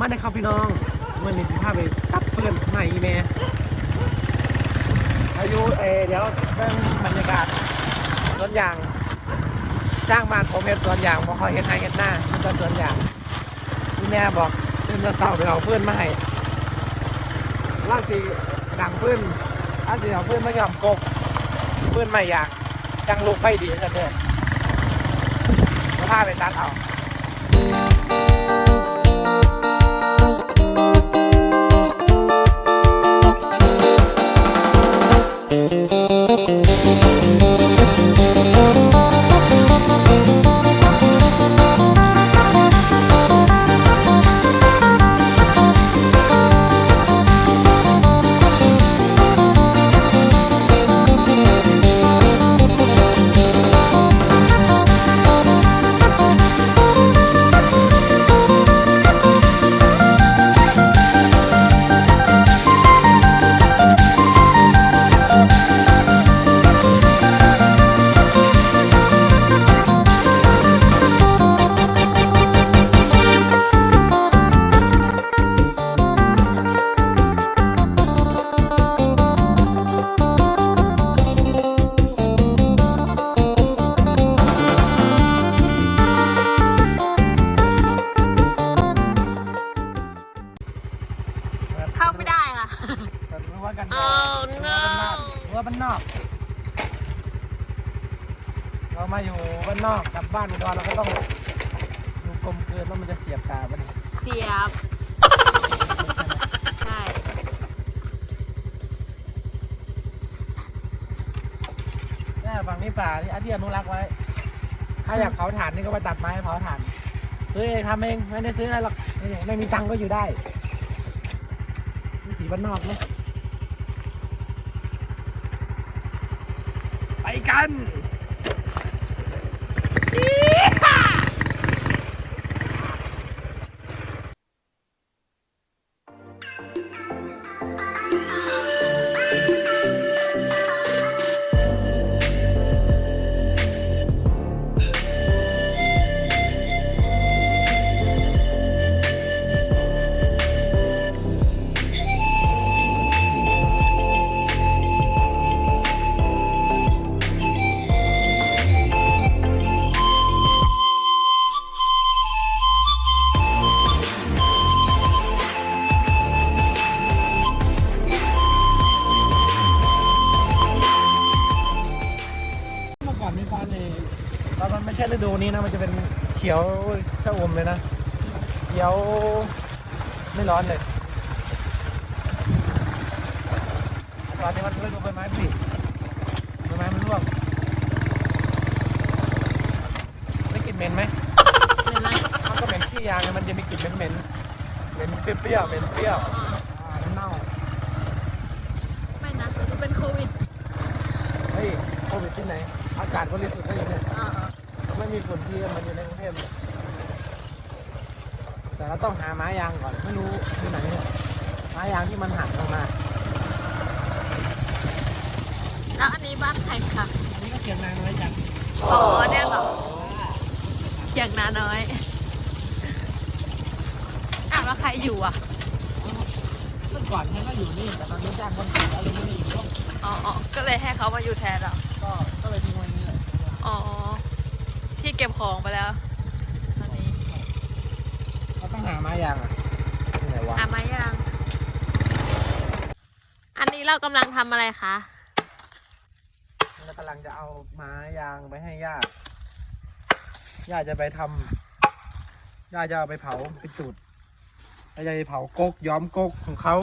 มาได้ครับพี่น้องเมื่อนี้สิพาไปตัดเพื่อนใหม่อีเมอายุเอเดี๋ยวเป็นบรรยากาศสวนยางจ้างบ้าผมเห็นสวนยางบ่คอยเห็นไห้เห็นหน้ามันสวนยางพี่แม่บอกเพื่อนจะเศร้าไปเอาเพื่อนมาให้ล่าสีดังเพื่อนล่าสีเอาเพื่อนมายอมกบเพื่อนไม่อยากจังลูกไฟดีจะเด้อมาพาไปตัดเอา ว่าบ้านนอก เรามาอยู่บ้านนอกกลับบ้านอุดรเราก็ต้องดูกลมเกินว่ามันจะเสียบตาปะเนี่ยเสียบ ใช่นี่ฝั่งนี้ป่าที่อาที่อนุรักษ์ไว้ ถ้าอยากเผาถ่านนี่ก็ไปตัดไม้เผาถ่าน ซื้อเองทำเองไม่ได้ซื้ออะไรหรอกนี่ไม่มีตังค์ก็อยู่ได้วิถีบ้านนอกเนอะ ไปกัน เมื่อก่อนมีฟ้าในตอนมันไม่ใช่ฤดูนี้นะ มันจะเป็นเขียวชะอมเลยนะ เขียวไม่ร้อนเลยตอนนี้มันฤดูใบไม้ผลิใบไม้มันร่วงได้กลิ่นเหม็นไหมเห็นไหมมันก็เหม็นขี้ยางไงมันจะมีกลิ่นเหม็นๆเหม็นเปรี้ยวๆเหม็นเปรี้ยวอ่ามันเน่าไม่นะจะเป็นโควิด เฮ้ย โควิดที่ไหน อากาศบริสุทธิ์ก็อยู่เนี่ยอ่าไม่มีฝุ่นที่มันอยู่ในกรุงเทพเนี่ยแต่เราต้องหาไม้ยางก่อนไม่รู้ที่ไหนเนี่ยไม้ยางที่มันหักลงมาแล้วอันนี้บ้านใครคะอันนี้ก็เขียนนางไว้จังอ๋อเนี่ยเหรอเขียงนาน้อยอ้าวแล้วใครอยู่อะเมื่อก่อนฉันก็อยู่นี่แต่ตอนนี้จ้างคนอื่นแล้วเลยไม่ได้อยู่ก็อ๋ออ๋อก็เลยให้เขามาอยู่แทนเหรอก็ ก็เลยทิ้งไว้นี่เลยอ๋อ ที่เก็บของไปแล้วตอนนี้เราต้องหาไม้ยางอะที่ไหนวะอะมายัง อันนี้เรากำลังทำอะไรคะ เรากำลังจะเอาไม้ยางไปให้ย่าย่าจะไปทำย่าจะเอาไปเผาไปจุดแล้วจะไปเผากกย้อมกกของเขา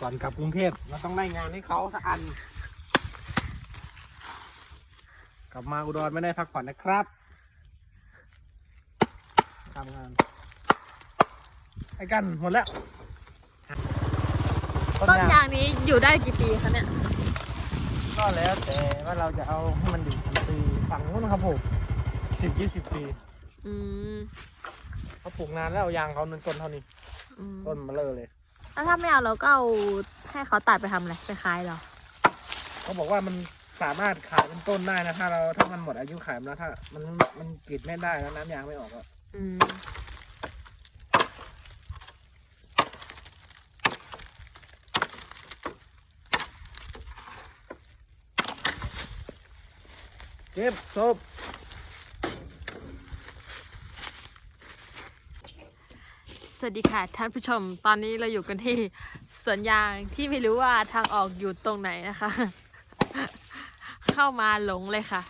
ก่อนกลับกรุงเทพเราต้องได้งานให้เขาสักอัน กลับมาอุดรไม่ได้พักผ่อนนะครับทำงานไอ้กันหมดแล้วต้นยางนี้อยู่ได้กี่ปีคะเนี่ย ก็แล้วแต่ว่าเราจะเอาให้มันอยู่กี่ปีฝั่งนู้นครับผมสิบยี่สิบปีอืมเขาปลูกนานแล้วยางเขานึงต้นเท่านี้ อืมต้นมาเลยเลย แล้วถ้าไม่เอาเราก็เอาให้เขาตัดไปทำอะไรไปขายเหรอ เขาบอกว่ามัน สามารถขายเป็นต้นได้นะถ้าเราถ้ามันหมดอายุขายแล้วถ้า มันมันกรีดไม่ได้แล้วน้ำยางไม่ออกอะเก็บศพสวัสดีค่ะท่านผู้ชม ตอนนี้เราอยู่กันที่สวนยางที่ไม่รู้ว่าทางออกอยู่ตรงไหนนะคะ เข้ามาหลงเลยค่ะ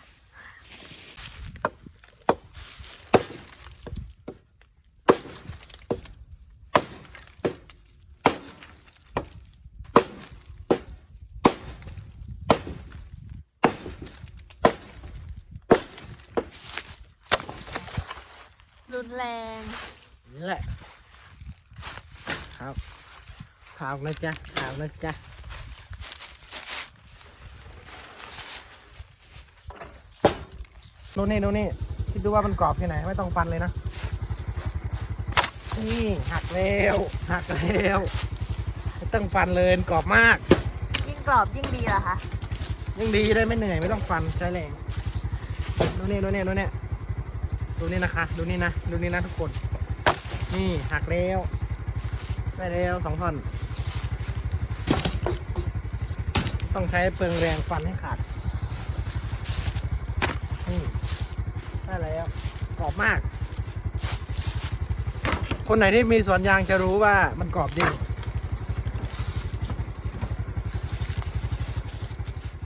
รุนแรง นี่แหละครับถามนะจ๊ะถามนะจ๊ะ ดูนี่ดูนี่คิดดูว่ามันกรอบแค่ไหน ไม่ต้องฟันเลยนะ นี่หักแล้วหักแล้วไม่ต้องฟันเลยกรอบมาก ยิ่งกรอบยิ่งดีเหรอคะ ยิ่งดีได้ไม่เหนื่อยไม่ต้องฟันใช้แรงดูนี่ดูนี่ดูนี่ดูนี่นะคะ ดูนี่นะดูนี่นะทุกคน นี่หักแล้วได้แล้วสองท่อน ต้องใช้เปลืองแรงฟันให้ขาดนี่ได้ แล้วกรอบมาก คนไหนที่มีสวนยางจะรู้ว่ามันกรอบจริง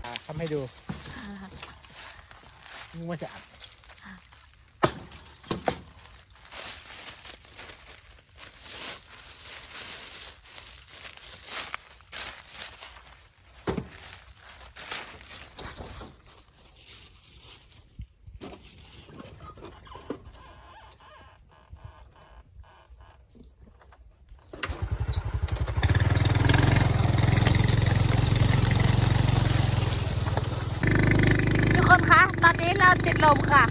อ่าทำให้ดูนึกว่าจะอัด อนนี้เราติดลมค่ะ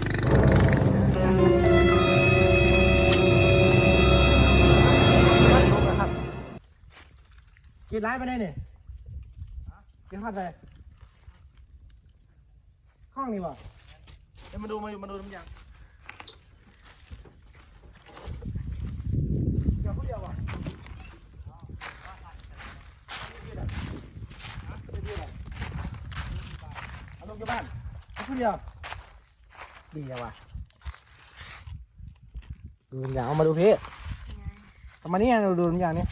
ครับกินร้ายไปได้เนี่ยกินข้าวไปห้องนี้บ่เดี๋ยวมาดูมาดูมาดูน้ำยางเดี๋ยวผู้เดียวบ่เอาลงจากบ้านเอาผู้เดียว ดีอะวะดูน้ำยางเอามาดูพี่เอามานี่เราดูน้ำยางนี่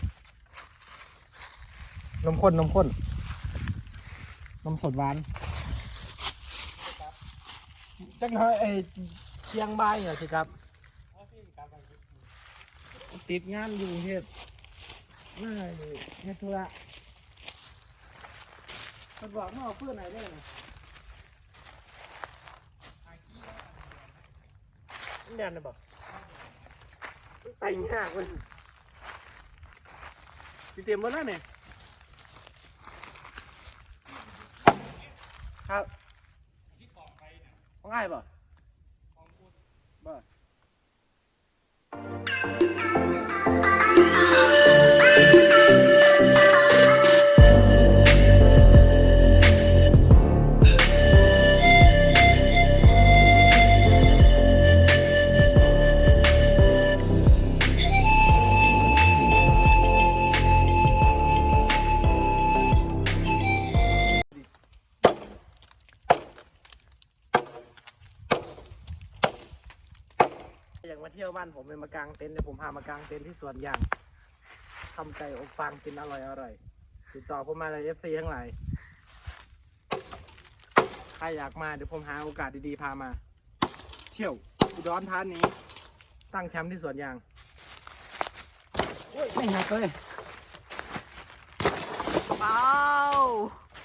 นมข้นนมข้นนมสดหวานจักหน้อยไอ้เชียงบายเหรอสิครับติดงานอยู่กรุงเทพน่าเฮ็ดธุระมันบอกว่าเอาเพื่อนไหนได้ไหม แดนเลยบอกไปยากเลยพี่เตรียมหมดแล้วเนี่ยครับของง่ายป่ะบ่ อยากมาเที่ยวบ้านผมเลยมากางเต็นท์เดี๋ยวผมพามากางเต็นท์ที่สวนยางทำไก่อบฟางกินอร่อยอร่อยติดต่อผมมาเลยเอฟซีทั้งหลายใครอยากมาเดี๋ยวผมหาโอกาสดีๆพามา เที่ยวอุดรธานีตั้งแคมป์ที่สวนยางโอ้ยไม่หักเลยเป้า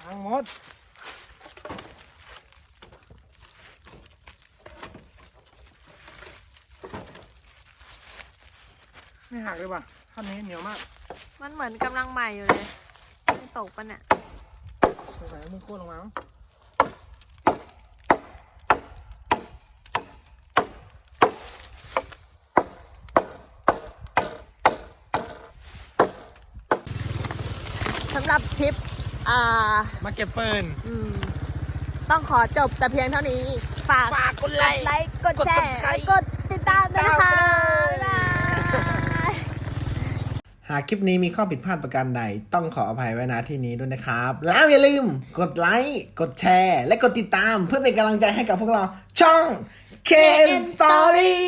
ทั้งหมด ไม่หักเลยว่ะท่อนนี้เหนียวมากมันเหมือนกำลังใหม่อยู่เลยไม่ตกปะเนี่ยสงสัยมึงโค่นลงมามั้งสำหรับทริปอ่ามาเก็บปืนอืมต้องขอจบแต่เพียงเท่านี้ ฝากฝากกดไลค์ไลค์กดกดแชร์ Subscribe และกดติดตามด้วยนะคะ ตามไปเลย บ๊ายบาย หากคลิปนี้มีข้อผิดพลาดประการใด ต้องขออภัยไว้ณที่นี้ด้วยนะครับ แล้วอย่าลืมกดไลค์ กดแชร์ และกดติดตามเพื่อเป็นกำลังใจให้กับพวกเราช่อง K Story